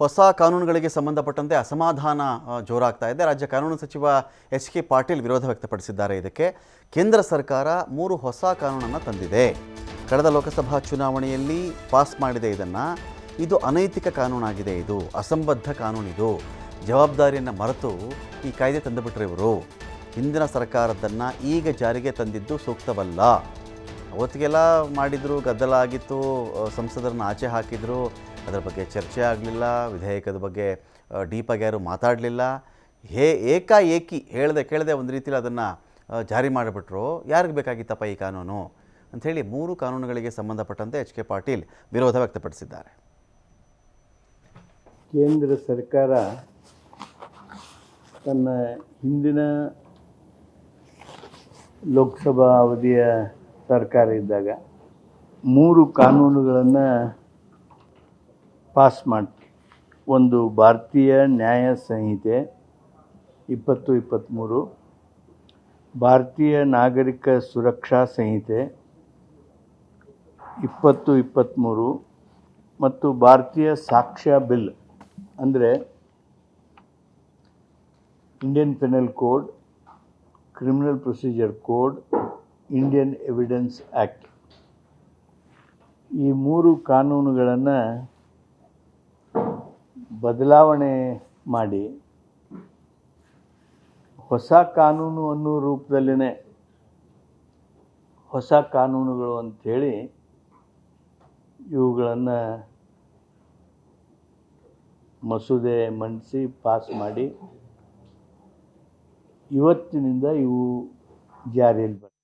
ಹೊಸ ಕಾನೂನುಗಳಿಗೆ ಸಂಬಂಧಪಟ್ಟಂತೆ ಅಸಮಾಧಾನ ಜೋರಾಗ್ತಾ ಇದೆ. ರಾಜ್ಯ ಕಾನೂನು ಸಚಿವ ಎಚ್ ಕೆ ಪಾಟೀಲ್ ವಿರೋಧ ವ್ಯಕ್ತಪಡಿಸಿದ್ದಾರೆ ಇದಕ್ಕೆ. ಕೇಂದ್ರ ಸರ್ಕಾರ ಮೂರು ಹೊಸ ಕಾನೂನನ್ನು ತಂದಿದೆ. ಕಳೆದ ಲೋಕಸಭಾ ಚುನಾವಣೆಯಲ್ಲಿ ಪಾಸ್ ಮಾಡಿದೆ ಇದನ್ನು. ಇದು ಅನೈತಿಕ ಕಾನೂನಾಗಿದೆ ಇದು. ಅಸಂಬದ್ಧ ಕಾನೂನಿದು ಜವಾಬ್ದಾರಿಯನ್ನು ಮರೆತು ಈ ಕಾಯ್ದೆ ತಂದುಬಿಟ್ರೆ ಇವರು. ಹಿಂದಿನ ಸರ್ಕಾರದನ್ನು ಈಗ ಜಾರಿಗೆ ತಂದಿದ್ದು ಸೂಕ್ತವಲ್ಲ. ಅವತ್ತಿಗೆಲ್ಲ ಮಾಡಿದ್ರು, ಗದ್ದಲ ಆಗಿತ್ತು ಸಂಸದರನ್ನ ಆಚೆ ಹಾಕಿದ್ರು. ಅದರ ಬಗ್ಗೆ ಚರ್ಚೆ ಆಗಲಿಲ್ಲ, ವಿಧೇಯಕದ ಬಗ್ಗೆ ಡೀಪಾಗಿ ಯಾರು ಮಾತಾಡಲಿಲ್ಲ. ಹೇ, ಏಕಾಏಕಿ ಹೇಳದೆ, ಕೇಳದೆ ಒಂದು ರೀತಿಯಲ್ಲಿ ಅದನ್ನು ಜಾರಿ ಮಾಡಿಬಿಟ್ರು. ಯಾರಿಗೆ ಬೇಕಾಗಿತ್ತಪ್ಪ ಈ ಕಾನೂನು? ಅಂಥೇಳಿ ಮೂರು ಕಾನೂನುಗಳಿಗೆ ಸಂಬಂಧಪಟ್ಟಂತೆ ಎಚ್ ಕೆ ಪಾಟೀಲ್ ವಿರೋಧ ವ್ಯಕ್ತಪಡಿಸಿದ್ದಾರೆ. ಕೇಂದ್ರ ಸರ್ಕಾರ ತನ್ನ ಹಿಂದಿನ ಲೋಕಸಭಾ ಅವಧಿಯ ಸರ್ಕಾರ ಇದ್ದಾಗ ಮೂರು ಕಾನೂನುಗಳನ್ನು ಪಾಸ್ ಮಾಡ್ತು. ಒಂದು ಭಾರತೀಯ ನ್ಯಾಯ ಸಂಹಿತೆ ಇಪ್ಪತ್ತು ಇಪ್ಪತ್ತ್ಮೂರು ಭಾರತೀಯ ನಾಗರಿಕ ಸುರಕ್ಷಾ ಸಂಹಿತೆ ಇಪ್ಪತ್ತು ಇಪ್ಪತ್ತ್ಮೂರು ಮತ್ತು ಭಾರತೀಯ ಸಾಕ್ಷ್ಯ ಬಿಲ್ ಅಂದರೆ Indian penal code, criminal procedure code Indian evidence act ಈ ಮೂರು ಕಾನೂನುಗಳನ್ನು ಬದಲಾವಣೆ ಮಾಡಿ, ಹೊಸ ಕಾನೂನು ಅನ್ನೋ ರೂಪದಲ್ಲೇ ಹೊಸ ಕಾನೂನುಗಳು ಅಂಥೇಳಿ ಇವುಗಳನ್ನು ಮಸೂದೆ ಮಂಡಿಸಿ ಪಾಸ್ ಮಾಡಿ ಇವತ್ತಿನಿಂದ ಇವು ಜಾರಿಯಲ್ಲಿ ಬರ್ತವೆ